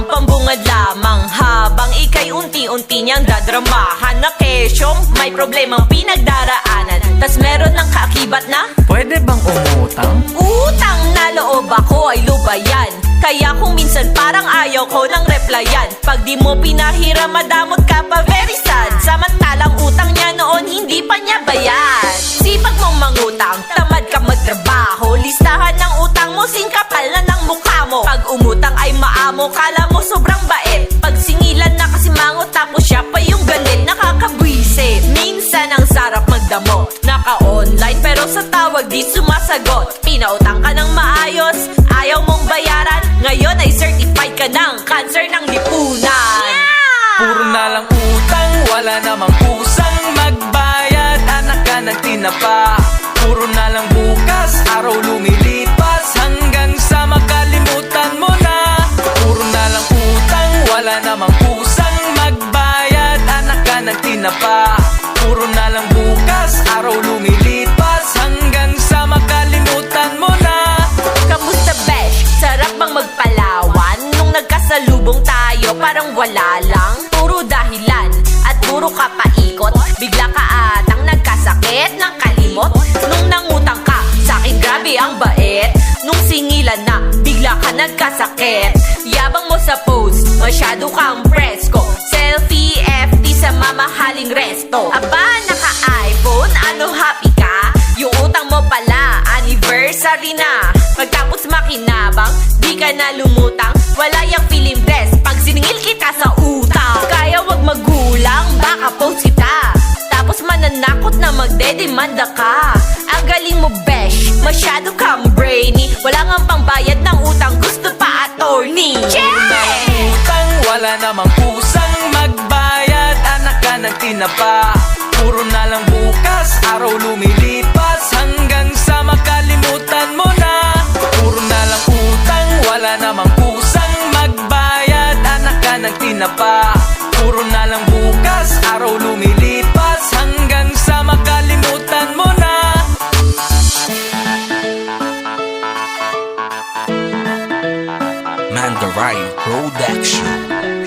ang pambungad lamang Habang ikay unti-unti niyang dadramahan. Na kesyong may problemang pinagdaraanan. Tas meron ng kaakibat na? Pwede bang umutang? Utang na loob ako ay lubayan. Kaya kung minsan parang ayaw ko ng replyan. Pag di mo pinahira madamot ka pa very sad. Samantalang utang niya noon hindi pa niya bayad. Sipag mong mangutang, tamad ka magtrabaho. Listahan ng utang mo, singkapal na ng mukha mo. Pag umutang ay maamo, kala sobrang bait. Pag singilan na kasi mango tapos siya pa yung galit. Nakakabwisit, minsan ang sarap magdamo. Naka-online pero sa tawag di sumasagot. Pinautang ka ng maayos, ayaw mong bayaran. Ngayon ay certified ka ng cancer ng lipunan. Puro na lang utang, wala namang kusang magbayad. Anak ka ng tinapa. Puro na lang bukas, araw ka ng tinapa Puro na lang bukas, araw lumilipas. Hanggang sa makalimutan mo na. Kamusta besh? Sarap bang magpalawan? Nung nagkasalubong tayo parang wala lang. Puro dahilan at puro kapaikot. Bigla ka atang nagkasakit ng kalimot. Nung nangutang ka sa'kin grabe ang bait. Nung singilan na bigla ka nagkasakit. Yabang mo sa post, masyado kang presko mamahaling resto. Aba, naka-iPhone, ano happy ka? Yung utang mo pala, anniversary na. Pagtapos makinabang, di ka na lumutang. Wala yung film dress, pag siningil kita sa utang. Kaya wag magulang, baka post kita. Tapos mananakot na magdedemanda ka. Ang galing mo besh, masyado kang brainy. Wala nga pangbayad ng utang, gusto pa attorney. Yeah! utang, wala namang na ba? Puro na lang bukas, araw lumilipas. Hanggang sa makalimutan mo na. Puro na lang utang, wala namang kusang Magbayad, anak ka ng tinapa. Puro na lang bukas, araw lumilipas. Hanggang sa makalimutan mo na. Mandarin Production